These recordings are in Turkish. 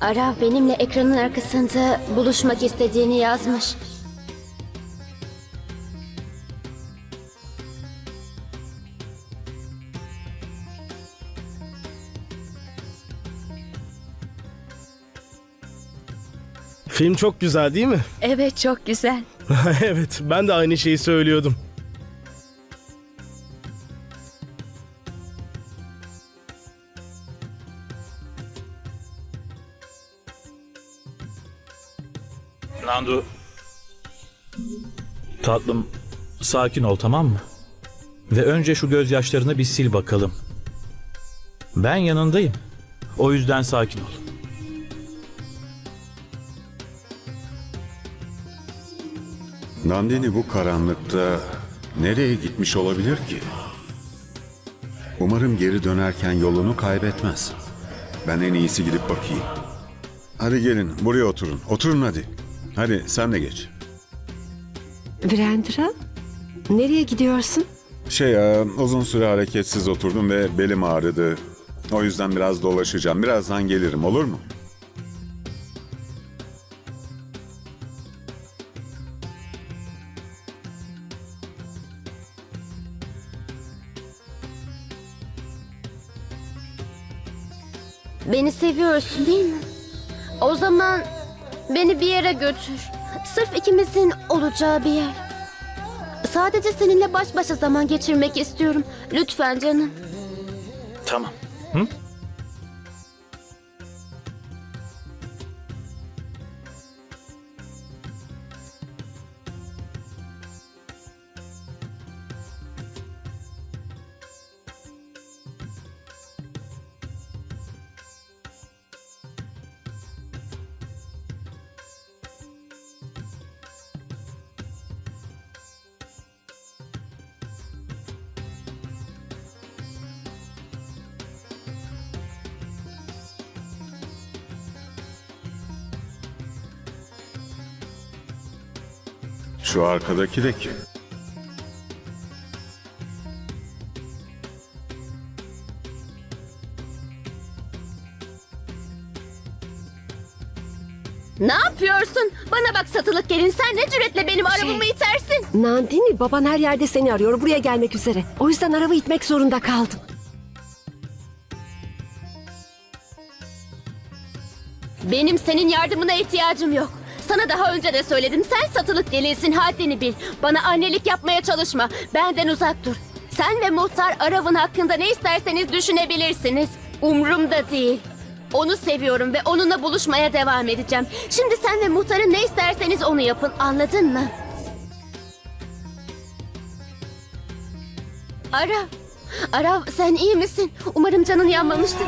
Arav benimle ekranın arkasında buluşmak istediğini yazmış. Film çok güzel değil mi? Evet çok güzel. evet, ben de aynı şeyi söylüyordum. Nandu. Tatlım, sakin ol tamam mı? Ve önce şu gözyaşlarını bir sil bakalım. Ben yanındayım. O yüzden sakin ol. Nandini bu karanlıkta nereye gitmiş olabilir ki? Umarım geri dönerken yolunu kaybetmez. Ben en iyisi gidip bakayım. Hadi gelin buraya oturun. Oturun hadi. Hadi sen de geç. Virendra, nereye gidiyorsun? Şey ya, uzun süre hareketsiz oturdum ve belim ağrıdı. O yüzden biraz dolaşacağım. Birazdan gelirim olur mu? Beni seviyorsun değil mi? O zaman beni bir yere götür. Sırf ikimizin olacağı bir yer. Sadece seninle baş başa zaman geçirmek istiyorum. Lütfen canım. Tamam. Şu arkadaki de kim? Ne yapıyorsun? Bana bak satılık gelin sen ne cüretle benim arabamı itersin? Nandini, baban her yerde seni arıyor. Buraya gelmek üzere. O yüzden araba itmek zorunda kaldım. Benim senin yardımına ihtiyacım yok. Sana daha önce de söyledim. Sen satılık gelinsin haddini bil. Bana annelik yapmaya çalışma. Benden uzak dur. Sen ve muhtar Arav'ın hakkında ne isterseniz düşünebilirsiniz. Umrumda değil. Onu seviyorum ve onunla buluşmaya devam edeceğim. Şimdi sen ve muhtarın ne isterseniz onu yapın. Anladın mı? Arav. Arav sen iyi misin? Umarım canın yanmamıştır.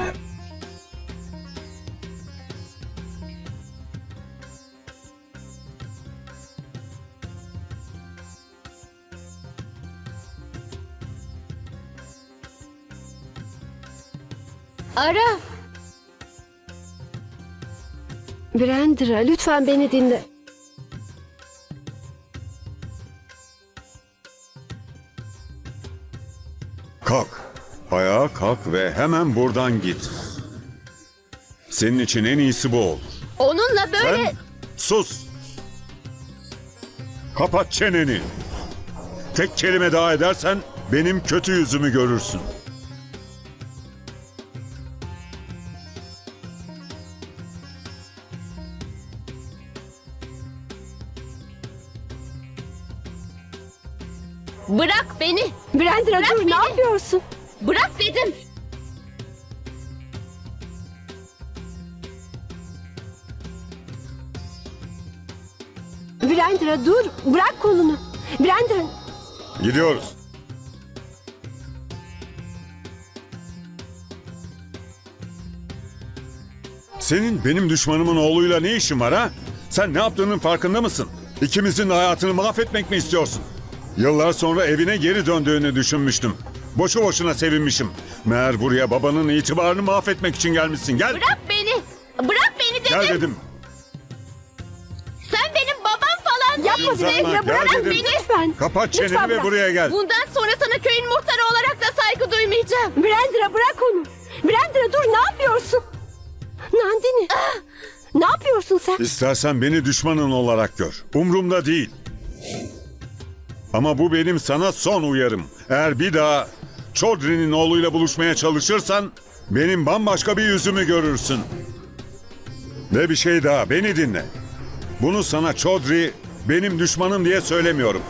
Arav. Virendra, lütfen beni dinle. Kalk. Ayağa kalk ve hemen buradan git. Senin için en iyisi bu olur. Onunla böyle... Sen sus. Kapat çeneni. Tek kelime daha edersen benim kötü yüzümü görürsün. Bırak beni. Virendra Bırak dur, beni. ne yapıyorsun? Bırak dedim. Virendra dur, bırak kolunu. Virendra, Gidiyoruz. Senin benim düşmanımın oğluyla ne işin var ha? Sen ne yaptığının farkında mısın? İkimizin de hayatını mahvetmek mi istiyorsun? Yıllar sonra evine geri döndüğünü düşünmüştüm. Boşu boşuna sevinmişim. Meğer buraya babanın itibarını mahvetmek için gelmişsin. Gel. Bırak beni. Bırak beni dedim. Gel dedim. Sen benim babam falan yapma değilsin. Gel bırak dedim. beni lütfen. Kapat çeneni Lütfen ve bırak. buraya gel. Bundan sonra sana köyün muhtarı olarak da saygı duymayacağım. Virendra bırak onu. Virendra dur, ne yapıyorsun? Nandini, Ne yapıyorsun sen? İstersen beni düşmanın olarak gör. Umrumda değil. Ama bu benim sana son uyarım. Eğer bir daha Chaudhry'nin oğluyla buluşmaya çalışırsan benim bambaşka bir yüzümü görürsün. Ve bir şey daha beni dinle. Bunu sana Chaudhry benim düşmanım diye söylemiyorum.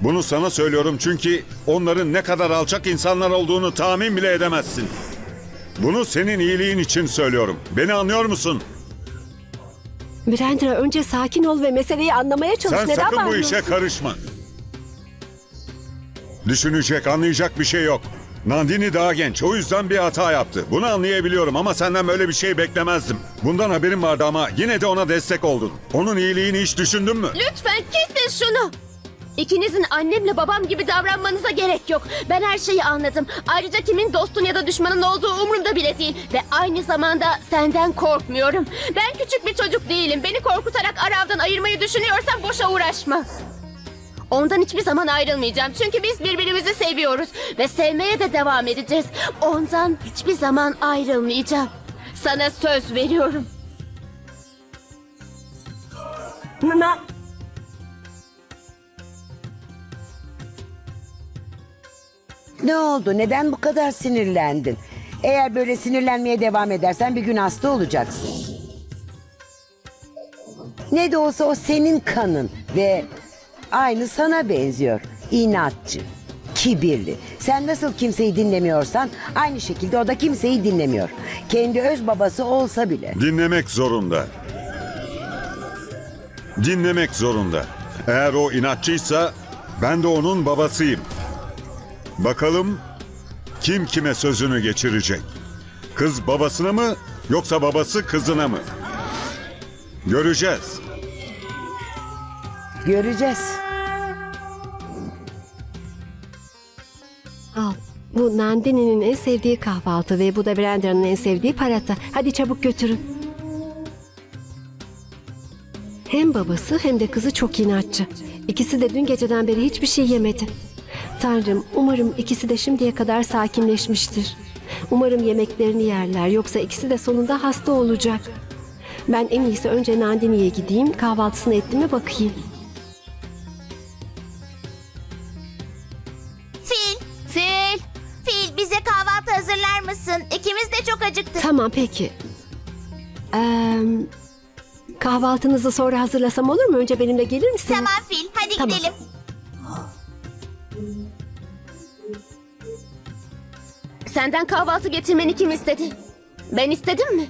Bunu sana söylüyorum çünkü onların ne kadar alçak insanlar olduğunu tahmin bile edemezsin. Bunu senin iyiliğin için söylüyorum. Beni anlıyor musun? Virendra önce sakin ol ve meseleyi anlamaya çalış. Sen Neden sakın bu bağırıyorsun? işe karışma. Düşünecek, anlayacak bir şey yok. Nandini daha genç, o yüzden bir hata yaptı. Bunu anlayabiliyorum ama senden böyle bir şey beklemezdim. Bundan haberim vardı ama yine de ona destek oldun. Onun iyiliğini hiç düşündün mü? Lütfen kesin şunu. İkinizin annemle babam gibi davranmanıza gerek yok. Ben her şeyi anladım. Ayrıca kimin dostun ya da düşmanın olduğu umurumda bile değil. Ve aynı zamanda senden korkmuyorum. Ben küçük bir çocuk değilim. Beni korkutarak Arav'dan ayırmayı düşünüyorsan boşa uğraşma. Ondan hiçbir zaman ayrılmayacağım. Çünkü biz birbirimizi seviyoruz. Ve sevmeye de devam edeceğiz. Ondan hiçbir zaman ayrılmayacağım. Sana söz veriyorum. Na- Ne oldu? Neden bu kadar sinirlendin? Eğer böyle sinirlenmeye devam edersen bir gün hasta olacaksın. Ne de olsa o senin kanın ve aynı sana benziyor. İnatçı, kibirli. Sen nasıl kimseyi dinlemiyorsan aynı şekilde o da kimseyi dinlemiyor. Kendi öz babası olsa bile. Dinlemek zorunda. Dinlemek zorunda. Eğer o inatçıysa ben de onun babasıyım. Bakalım kim kime sözünü geçirecek? Kız babasına mı yoksa babası kızına mı? Göreceğiz. Göreceğiz. Al. Bu Nandini'nin en sevdiği kahvaltı ve bu da Virendra'nın en sevdiği parata. Hadi çabuk götürün. Hem babası hem de kızı çok inatçı. İkisi de dün geceden beri hiçbir şey yemedi. Tanrım umarım ikisi de şimdiye kadar sakinleşmiştir. Umarım yemeklerini yerler yoksa ikisi de sonunda hasta olacak. Ben en iyisi önce Nandini'ye gideyim kahvaltısını etti mi bakayım. Fil, Fil! Fil bize kahvaltı hazırlar mısın? İkimiz de çok acıktık. Tamam peki. Ee, kahvaltınızı sonra hazırlasam olur mu? Önce benimle gelir misiniz? Tamam Fil, hadi Tamam. gidelim. Senden kahvaltı getirmeni kim istedi? Ben istedim mi?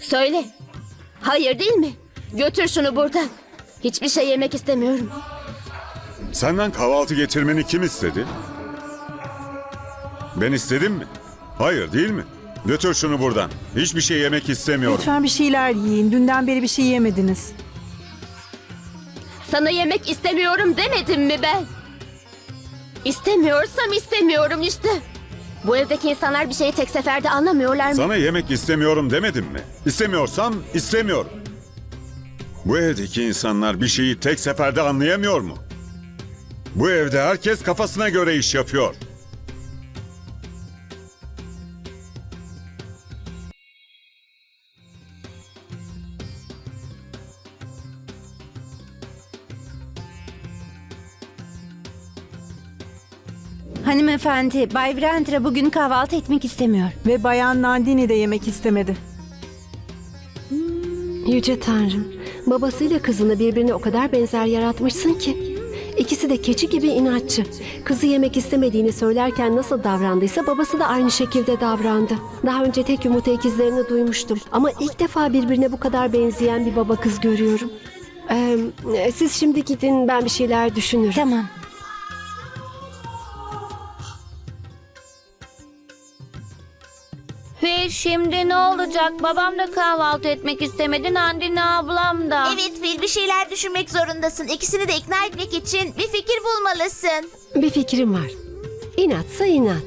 Söyle. Hayır değil mi? Götür şunu buradan. Hiçbir şey yemek istemiyorum. Senden kahvaltı getirmeni kim istedi? Ben istedim mi? Hayır değil mi? Götür şunu buradan. Hiçbir şey yemek istemiyorum. Lütfen bir şeyler yiyin. Dünden beri bir şey yemediniz. Sana yemek istemiyorum demedim mi ben? İstemiyorsam istemiyorum işte. Bu evdeki insanlar bir şeyi tek seferde anlamıyorlar mı? Sana yemek istemiyorum demedim mi? İstemiyorsam istemiyorum. Bu evdeki insanlar bir şeyi tek seferde anlayamıyor mu? Bu evde herkes kafasına göre iş yapıyor. Hanımefendi, Bay Virendra bugün kahvaltı etmek istemiyor. Ve Bayan Nandini de yemek istemedi. Yüce Tanrım, babasıyla kızını birbirine o kadar benzer yaratmışsın ki. İkisi de keçi gibi inatçı. Kızı yemek istemediğini söylerken nasıl davrandıysa babası da aynı şekilde davrandı. Daha önce tek yumurta ikizlerini duymuştum. Ama ilk defa birbirine bu kadar benzeyen bir baba kız görüyorum. Ee, siz şimdi gidin ben bir şeyler düşünürüm. Tamam. Şimdi ne olacak? Babam da kahvaltı etmek istemedi. Nandine ablam da. Evet Fil, bir şeyler düşünmek zorundasın. İkisini de ikna etmek için bir fikir bulmalısın. Bir fikrim var. İnatsa inat.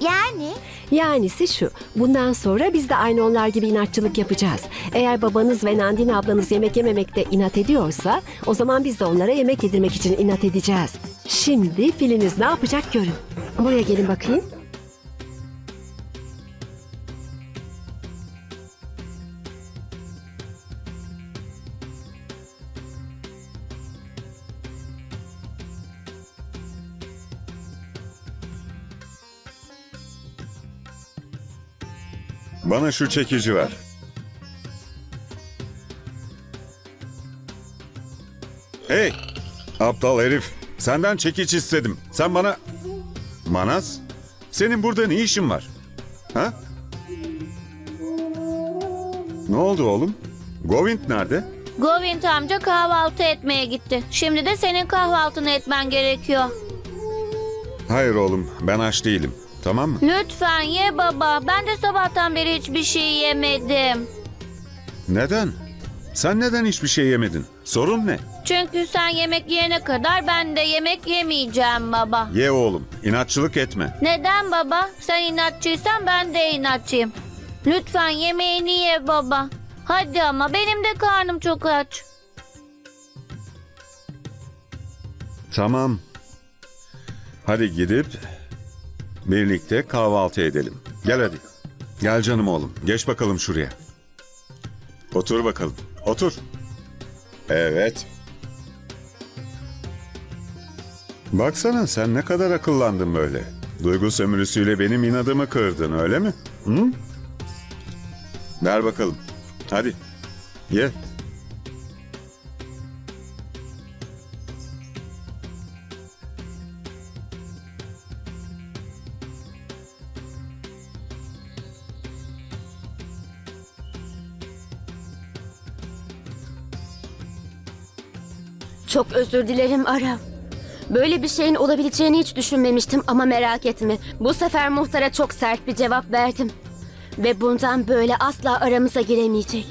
Yani? Yanisi şu, bundan sonra biz de aynı onlar gibi inatçılık yapacağız. Eğer babanız ve Nandine ablanız yemek yememekte inat ediyorsa, o zaman biz de onlara yemek yedirmek için inat edeceğiz. Şimdi filiniz ne yapacak görün. Buraya gelin bakayım. Bana şu çekici ver. Hey! Aptal herif. Senden çekiç istedim. Sen bana... Manas? Senin burada ne işin var? Ha? Ne oldu oğlum? Govind nerede? Govind amca kahvaltı etmeye gitti. Şimdi de senin kahvaltını etmen gerekiyor. Hayır oğlum, ben aç değilim. Tamam mı? Lütfen ye baba. Ben de sabahtan beri hiçbir şey yemedim. Neden? Sen neden hiçbir şey yemedin? Sorun ne? Çünkü sen yemek yiyene kadar ben de yemek yemeyeceğim baba. Ye oğlum, inatçılık etme. Neden baba? Sen inatçıysan ben de inatçıyım. Lütfen yemeğini ye baba. Hadi ama benim de karnım çok aç. Tamam. Hadi gidip birlikte kahvaltı edelim. Gel hadi. Gel canım oğlum. Geç bakalım şuraya. Otur bakalım. Otur. Evet. Baksana sen ne kadar akıllandın böyle. Duygu sömürüsüyle benim inadımı kırdın öyle mi? Hı? Ver bakalım. Hadi. Ye. Çok özür dilerim Arav. Böyle bir şeyin olabileceğini hiç düşünmemiştim ama merak etme. Bu sefer muhtara çok sert bir cevap verdim. Ve bundan böyle asla aramıza giremeyecek.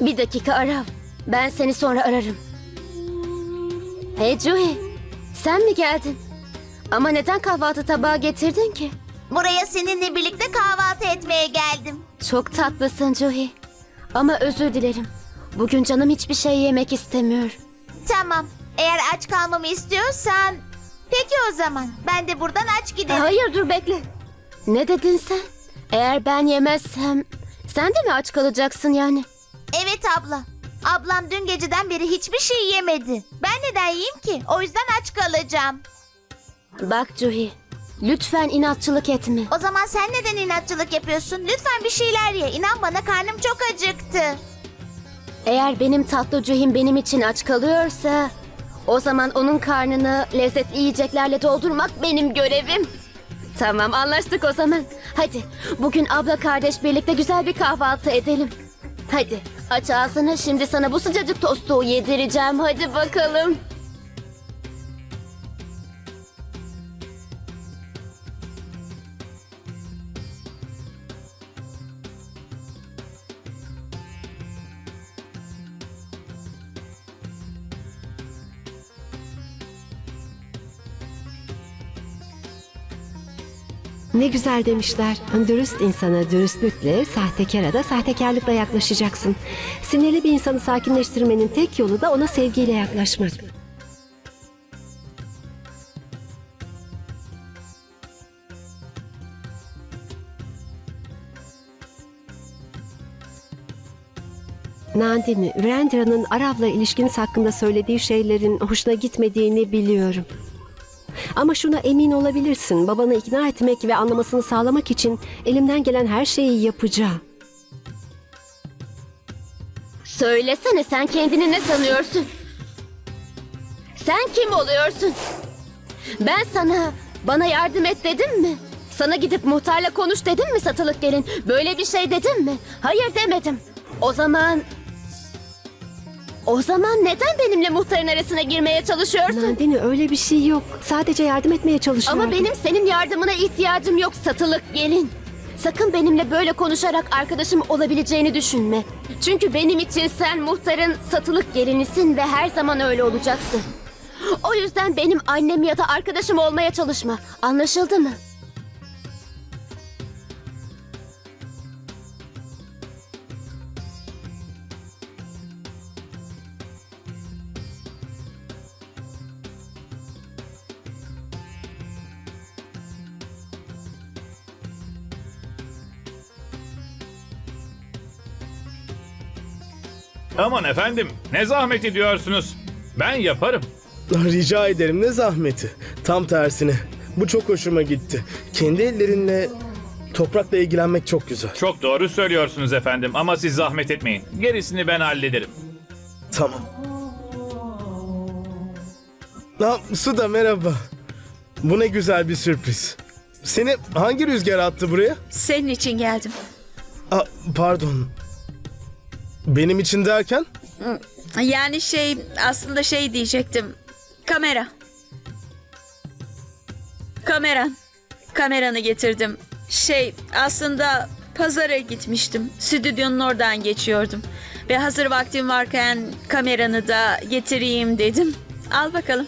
Bir dakika Arav. Ben seni sonra ararım. Hey Juhi. Sen mi geldin? Ama neden kahvaltı tabağı getirdin ki? Buraya seninle birlikte kahvaltı etmeye geldim. Çok tatlısın Juhi. Ama özür dilerim. Bugün canım hiçbir şey yemek istemiyor. Tamam. Eğer aç kalmamı istiyorsan... Peki o zaman. Ben de buradan aç giderim. Hayır dur bekle. Ne dedin sen? Eğer ben yemezsem sen de mi aç kalacaksın yani? Evet abla. Ablam dün geceden beri hiçbir şey yemedi. Ben neden yiyeyim ki? O yüzden aç kalacağım. Bak Juhi, lütfen inatçılık etme. O zaman sen neden inatçılık yapıyorsun? Lütfen bir şeyler ye. İnan bana karnım çok acıktı. Eğer benim tatlı Juhi'm benim için aç kalıyorsa... O zaman onun karnını lezzetli yiyeceklerle doldurmak benim görevim. Tamam anlaştık o zaman. Hadi bugün abla kardeş birlikte güzel bir kahvaltı edelim. Hadi aç ağzını şimdi sana bu sıcacık tostu yedireceğim. Hadi bakalım. Ne güzel demişler. Dürüst insana dürüstlükle, sahtekara da sahtekarlıkla yaklaşacaksın. Sinirli bir insanı sakinleştirmenin tek yolu da ona sevgiyle yaklaşmak. Nandini, Virendra'nın Arav'la ilişkiniz hakkında söylediği şeylerin hoşuna gitmediğini biliyorum. Ama şuna emin olabilirsin. Babanı ikna etmek ve anlamasını sağlamak için elimden gelen her şeyi yapacağım. Söylesene sen kendini ne sanıyorsun? Sen kim oluyorsun? Ben sana bana yardım et dedim mi? Sana gidip muhtarla konuş dedim mi satılık gelin? Böyle bir şey dedim mi? Hayır demedim. O zaman... O zaman neden benimle muhtarın arasına girmeye çalışıyorsun? Nandini öyle bir şey yok. Sadece yardım etmeye çalışıyorum. Ama benim senin yardımına ihtiyacım yok satılık gelin. Sakın benimle böyle konuşarak arkadaşım olabileceğini düşünme. Çünkü benim için sen muhtarın satılık gelinisin ve her zaman öyle olacaksın. O yüzden benim annem ya da arkadaşım olmaya çalışma. Anlaşıldı mı? Aman efendim ne zahmet ediyorsunuz. Ben yaparım. Rica ederim ne zahmeti. Tam tersine. Bu çok hoşuma gitti. Kendi ellerinle toprakla ilgilenmek çok güzel. Çok doğru söylüyorsunuz efendim ama siz zahmet etmeyin. Gerisini ben hallederim. Tamam. Ha, Suda merhaba. Bu ne güzel bir sürpriz. Seni hangi rüzgar attı buraya? Senin için geldim. Aa, pardon. Benim için derken? Yani şey aslında şey diyecektim. Kamera. Kameran. Kameranı getirdim. Şey aslında pazara gitmiştim. Stüdyonun oradan geçiyordum. Ve hazır vaktim varken kameranı da getireyim dedim. Al bakalım.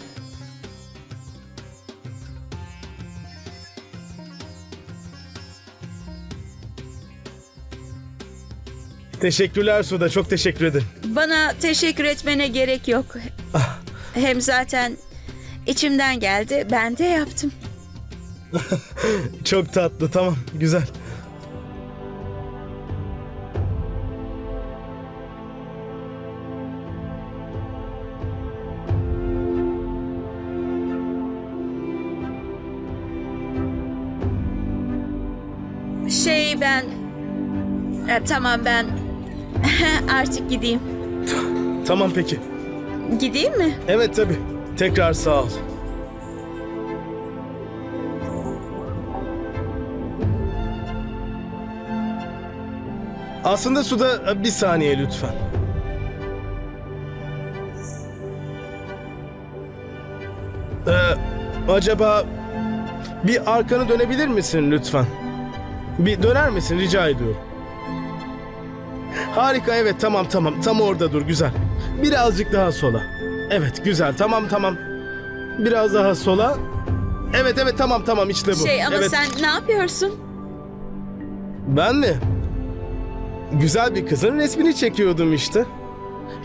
Teşekkürler Suda, çok teşekkür ederim. Bana teşekkür etmene gerek yok. Hem zaten içimden geldi. Ben de yaptım. Çok tatlı, tamam, güzel. Şey ben... E, tamam ben... Artık gideyim. Tamam peki. Gideyim mi? Evet tabii. Tekrar sağ ol. Aslında suda bir saniye lütfen. Ee, acaba bir arkanı dönebilir misin lütfen? Bir döner misin rica ediyorum. Harika evet tamam tamam tam orada dur güzel. Birazcık daha sola. Evet güzel tamam tamam. Biraz daha sola. Evet evet tamam tamam işte bu. Şey ama evet. sen ne yapıyorsun? Ben mi? Güzel bir kızın resmini çekiyordum işte.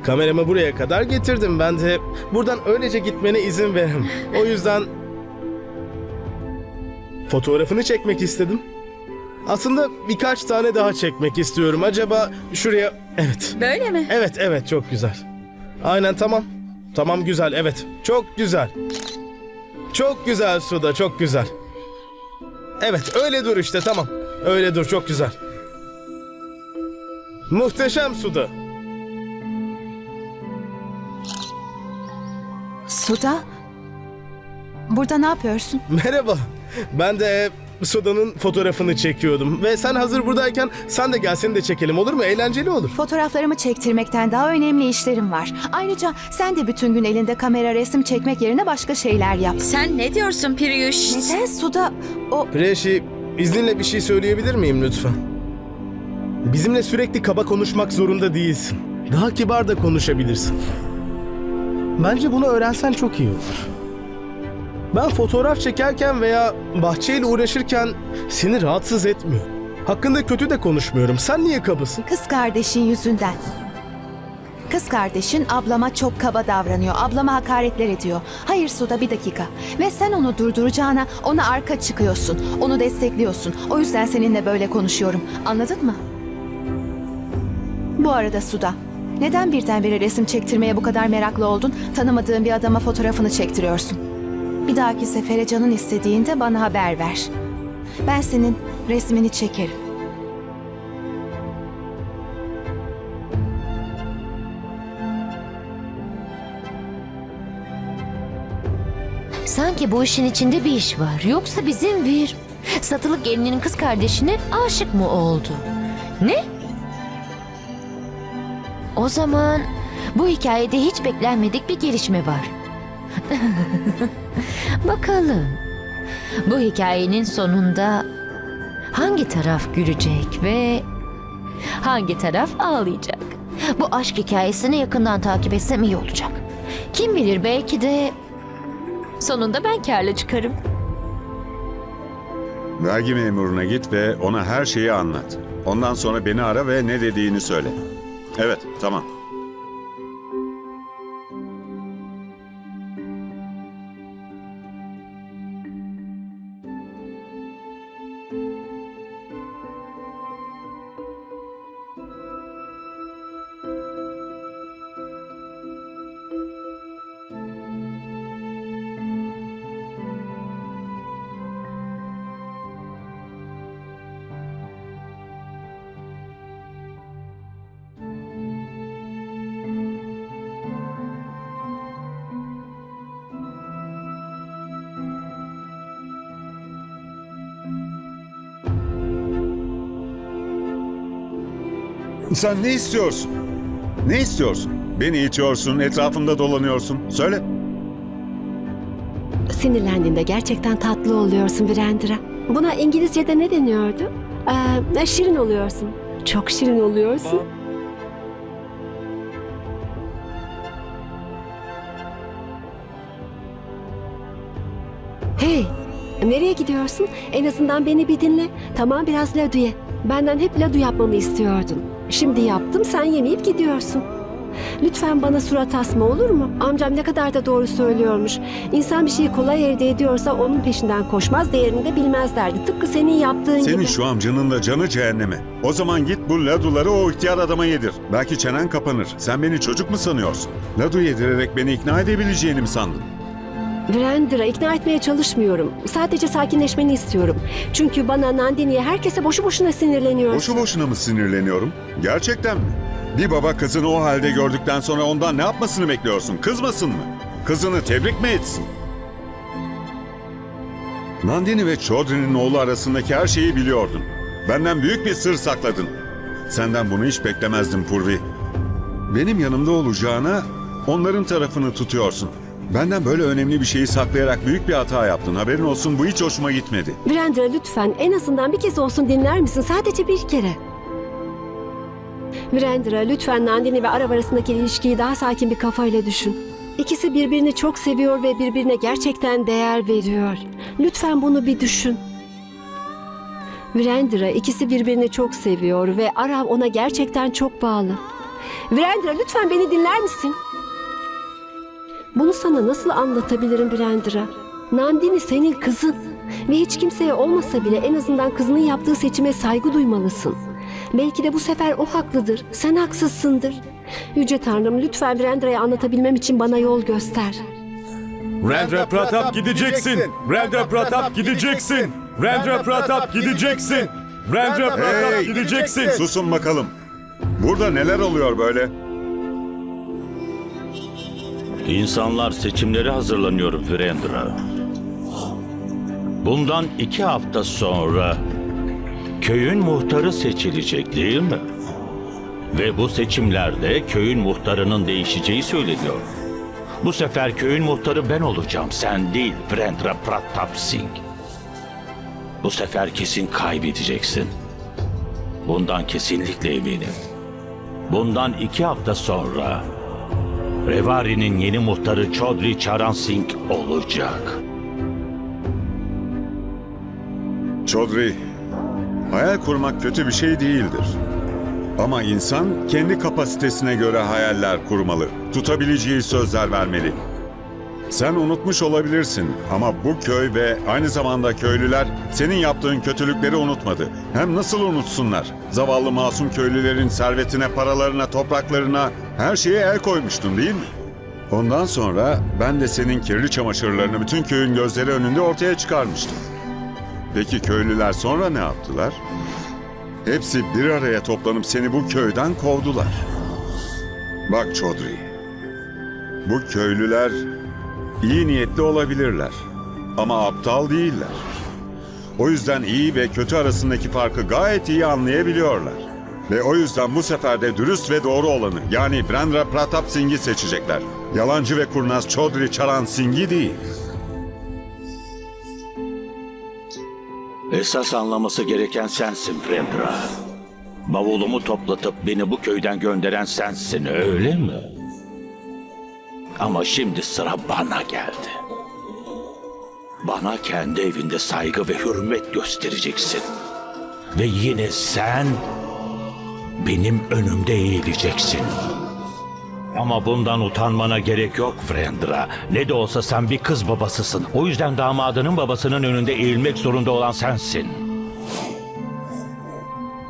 Kameramı buraya kadar getirdim. Ben de buradan öylece gitmene izin veririm. O yüzden fotoğrafını çekmek istedim. Aslında birkaç tane daha çekmek istiyorum. Acaba şuraya... Evet. Böyle mi? Evet evet çok güzel. Aynen tamam. Tamam güzel evet. Çok güzel. Çok güzel Suda çok güzel. Evet öyle dur işte tamam. Öyle dur çok güzel. Muhteşem Suda. Suda? Burada ne yapıyorsun? Merhaba. Ben de Suda'nın fotoğrafını çekiyordum. Ve sen hazır buradayken sen de gel seni de çekelim olur mu? Eğlenceli olur. Fotoğraflarımı çektirmekten daha önemli işlerim var. Ayrıca sen de bütün gün elinde kamera resim çekmek yerine başka şeyler yap. Sen ne diyorsun Priyuş? Neden Suda? O Preşi izninle bir şey söyleyebilir miyim lütfen? Bizimle sürekli kaba konuşmak zorunda değilsin. Daha kibar da konuşabilirsin. Bence bunu öğrensen çok iyi olur. Ben fotoğraf çekerken veya bahçeyle uğraşırken seni rahatsız etmiyor. Hakkında kötü de konuşmuyorum. Sen niye kabasın? Kız kardeşin yüzünden. Kız kardeşin ablama çok kaba davranıyor. Ablama hakaretler ediyor. Hayır Suda bir dakika. Ve sen onu durduracağına ona arka çıkıyorsun. Onu destekliyorsun. O yüzden seninle böyle konuşuyorum. Anladın mı? Bu arada Suda. Neden birdenbire resim çektirmeye bu kadar meraklı oldun? Tanımadığın bir adama fotoğrafını çektiriyorsun. Bir dahaki sefere canın istediğinde bana haber ver. Ben senin resmini çekerim. Sanki bu işin içinde bir iş var. Yoksa bizim bir satılık gelinin kız kardeşine aşık mı oldu? Ne? O zaman bu hikayede hiç beklenmedik bir gelişme var. Bakalım. Bu hikayenin sonunda hangi taraf gülecek ve hangi taraf ağlayacak? Bu aşk hikayesini yakından takip etsem iyi olacak. Kim bilir belki de sonunda ben karlı çıkarım. Vergi memuruna git ve ona her şeyi anlat. Ondan sonra beni ara ve ne dediğini söyle. Evet, tamam. Sen ne istiyorsun? Ne istiyorsun? Beni itiyorsun, etrafımda dolanıyorsun. Söyle. Sinirlendiğinde gerçekten tatlı oluyorsun Virendra. Buna İngilizce'de ne deniyordu? Ee, şirin oluyorsun. Çok şirin oluyorsun. Hey, nereye gidiyorsun? En azından beni bir dinle. Tamam biraz ladu ye. Benden hep ladu yapmamı istiyordun. Şimdi yaptım sen yemeyip gidiyorsun. Lütfen bana surat asma olur mu? Amcam ne kadar da doğru söylüyormuş. İnsan bir şeyi kolay elde ediyorsa onun peşinden koşmaz, değerini de bilmez derdi. Tıpkı senin yaptığın Senin gibi. şu amcanın da canı cehenneme. O zaman git bu laduları o ihtiyar adama yedir. Belki çenen kapanır. Sen beni çocuk mu sanıyorsun? Ladu yedirerek beni ikna edebileceğini mi sandın? Virendra ikna etmeye çalışmıyorum. Sadece sakinleşmeni istiyorum. Çünkü bana Nandini'ye herkese boşu boşuna sinirleniyor. Boşu boşuna mı sinirleniyorum? Gerçekten mi? Bir baba kızını o halde gördükten sonra ondan ne yapmasını bekliyorsun? Kızmasın mı? Kızını tebrik mi etsin? Nandini ve Chaudhry'nin oğlu arasındaki her şeyi biliyordun. Benden büyük bir sır sakladın. Senden bunu hiç beklemezdim Purvi. Benim yanımda olacağına onların tarafını tutuyorsun. Benden böyle önemli bir şeyi saklayarak büyük bir hata yaptın. Haberin olsun bu hiç hoşuma gitmedi. Virendra lütfen en azından bir kez olsun dinler misin? Sadece bir kere. Virendra lütfen Nandini ve Arav arasındaki ilişkiyi daha sakin bir kafayla düşün. İkisi birbirini çok seviyor ve birbirine gerçekten değer veriyor. Lütfen bunu bir düşün. Virendra ikisi birbirini çok seviyor ve Arav ona gerçekten çok bağlı. Virendra lütfen beni dinler misin? Bunu sana nasıl anlatabilirim Virendra? Nandini senin kızın ve hiç kimseye olmasa bile en azından kızının yaptığı seçime saygı duymalısın. Belki de bu sefer o haklıdır, sen haksızsındır. Yüce Tanrım lütfen Virendra'ya anlatabilmem için bana yol göster. Rendra Pratap gideceksin. Rendra Pratap gideceksin. Rendra Pratap gideceksin. Rendra Pratap gideceksin. Susun bakalım. Burada neler oluyor böyle? İnsanlar seçimlere hazırlanıyor Virendra. Bundan iki hafta sonra köyün muhtarı seçilecek değil mi? Ve bu seçimlerde köyün muhtarının değişeceği söyleniyor. Bu sefer köyün muhtarı ben olacağım, sen değil Virendra Pratap Singh. Bu sefer kesin kaybedeceksin. Bundan kesinlikle eminim. Bundan iki hafta sonra Revari'nin yeni muhtarı Chaudhry Charan Singh olacak. Chaudhry, hayal kurmak kötü bir şey değildir. Ama insan kendi kapasitesine göre hayaller kurmalı. Tutabileceği sözler vermeli. Sen unutmuş olabilirsin ama bu köy ve aynı zamanda köylüler senin yaptığın kötülükleri unutmadı. Hem nasıl unutsunlar? Zavallı masum köylülerin servetine, paralarına, topraklarına her şeye el koymuştun değil mi? Ondan sonra ben de senin kirli çamaşırlarını bütün köyün gözleri önünde ortaya çıkarmıştım. Peki köylüler sonra ne yaptılar? Hepsi bir araya toplanıp seni bu köyden kovdular. Bak Chaudhry, bu köylüler iyi niyetli olabilirler ama aptal değiller. O yüzden iyi ve kötü arasındaki farkı gayet iyi anlayabiliyorlar. Ve o yüzden bu sefer de dürüst ve doğru olanı yani Brandra Pratap Singh'i seçecekler. Yalancı ve kurnaz Chaudhry Charan Singh'i değil. Esas anlaması gereken sensin Virendra. Bavulumu toplatıp beni bu köyden gönderen sensin öyle mi? Ama şimdi sıra bana geldi. Bana kendi evinde saygı ve hürmet göstereceksin. Ve yine sen benim önümde eğileceksin. Ama bundan utanmana gerek yok Frendra. Ne de olsa sen bir kız babasısın. O yüzden damadının babasının önünde eğilmek zorunda olan sensin.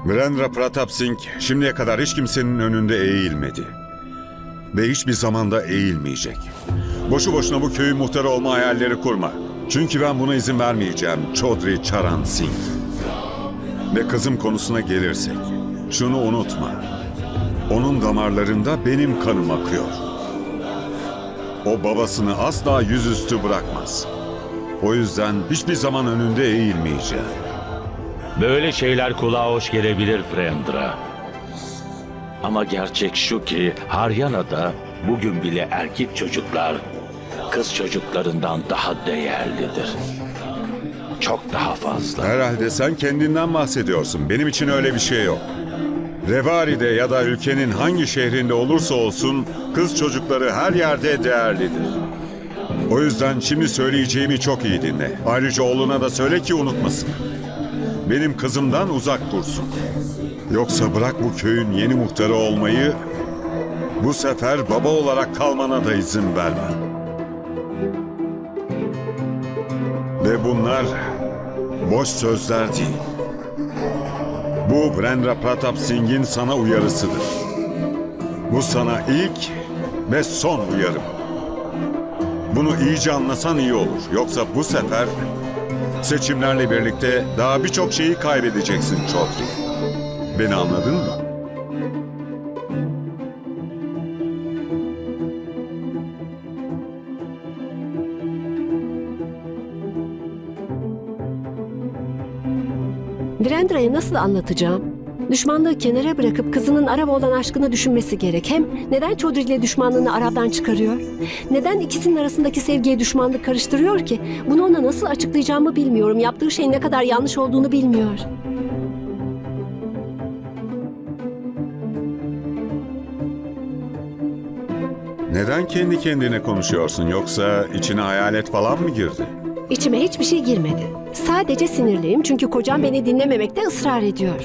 Virendra Pratap Singh şimdiye kadar hiç kimsenin önünde eğilmedi. Ve hiçbir zamanda eğilmeyecek. Boşu boşuna bu köyün muhtarı olma hayalleri kurma. Çünkü ben buna izin vermeyeceğim Chaudhry Charan Singh. Ve kızım konusuna gelirsek, şunu unutma. Onun damarlarında benim kanım akıyor. O babasını asla yüzüstü bırakmaz. O yüzden hiçbir zaman önünde eğilmeyeceğim. Böyle şeyler kulağa hoş gelebilir Frendra. Ama gerçek şu ki Haryana'da bugün bile erkek çocuklar kız çocuklarından daha değerlidir. Çok daha fazla. Herhalde sen kendinden bahsediyorsun. Benim için öyle bir şey yok. Revari'de ya da ülkenin hangi şehrinde olursa olsun kız çocukları her yerde değerlidir. O yüzden şimdi söyleyeceğimi çok iyi dinle. Ayrıca oğluna da söyle ki unutmasın. Benim kızımdan uzak dursun. Yoksa bırak bu köyün yeni muhtarı olmayı, bu sefer baba olarak kalmana da izin vermem. Ve bunlar boş sözler değil. Bu Vrendra Pratap Singh'in sana uyarısıdır. Bu sana ilk ve son uyarım. Bunu iyice anlasan iyi olur. Yoksa bu sefer seçimlerle birlikte daha birçok şeyi kaybedeceksin Chaudhry. Beni anladın mı? Virendra'ya nasıl anlatacağım? Düşmanlığı kenara bırakıp kızının Arab'a olan aşkını düşünmesi gerek. Hem neden Chaudhry ile düşmanlığını Arap'tan çıkarıyor? Neden ikisinin arasındaki sevgiye düşmanlık karıştırıyor ki? Bunu ona nasıl açıklayacağımı bilmiyorum. Yaptığı şeyin ne kadar yanlış olduğunu bilmiyor. Neden kendi kendine konuşuyorsun yoksa içine hayalet falan mı girdi? İçime hiçbir şey girmedi. Sadece sinirliyim çünkü kocam beni dinlememekte ısrar ediyor.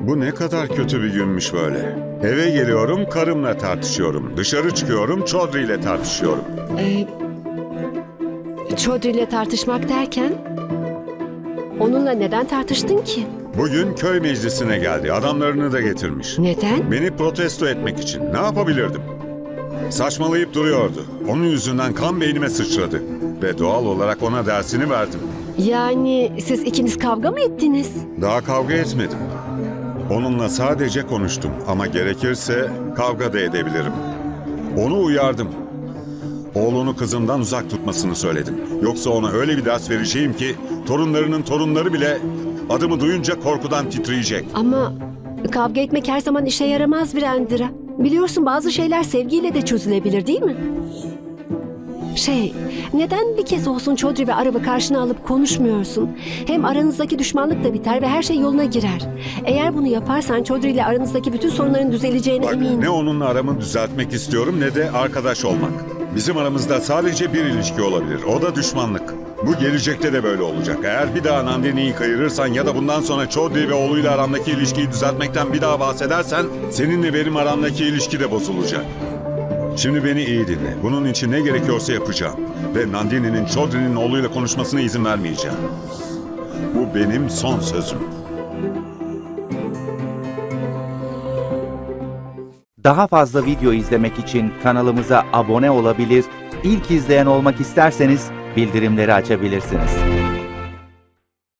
Bu ne kadar kötü bir günmüş böyle. Eve geliyorum karımla tartışıyorum. Dışarı çıkıyorum Chaudhry ile tartışıyorum. Ee, Chaudhry ile tartışmak derken... Onunla neden tartıştın ki? Bugün köy meclisine geldi. Adamlarını da getirmiş. Neden? Beni protesto etmek için. Ne yapabilirdim? Saçmalayıp duruyordu. Onun yüzünden kan beynime sıçradı. Ve doğal olarak ona dersini verdim. Yani siz ikiniz kavga mı ettiniz? Daha kavga etmedim. Onunla sadece konuştum ama gerekirse kavga da edebilirim. Onu uyardım. Oğlunu kızımdan uzak tutmasını söyledim. Yoksa ona öyle bir ders vereceğim ki torunlarının torunları bile adımı duyunca korkudan titreyecek. Ama kavga etmek her zaman işe yaramaz Virendra. Biliyorsun bazı şeyler sevgiyle de çözülebilir değil mi? Şey, neden bir kez olsun Chaudhry ve Arab'ı karşına alıp konuşmuyorsun? Hem aranızdaki düşmanlık da biter ve her şey yoluna girer. Eğer bunu yaparsan Chaudhry ile aranızdaki bütün sorunların düzeleceğine Bak eminim. ne onunla aramı düzeltmek istiyorum ne de arkadaş olmak. Bizim aramızda sadece bir ilişki olabilir. O da düşmanlık. Bu gelecekte de böyle olacak. Eğer bir daha Nandini'yi kayırırsan ya da bundan sonra Chaudhry ve oğluyla aramdaki ilişkiyi düzeltmekten bir daha bahsedersen seninle benim aramdaki ilişki de bozulacak. Şimdi beni iyi dinle. Bunun için ne gerekiyorsa yapacağım. Ve Nandini'nin Chaudhry'nin oğluyla konuşmasına izin vermeyeceğim. Bu benim son sözüm. Daha fazla video izlemek için kanalımıza abone olabilir, ilk izleyen olmak isterseniz bildirimleri açabilirsiniz.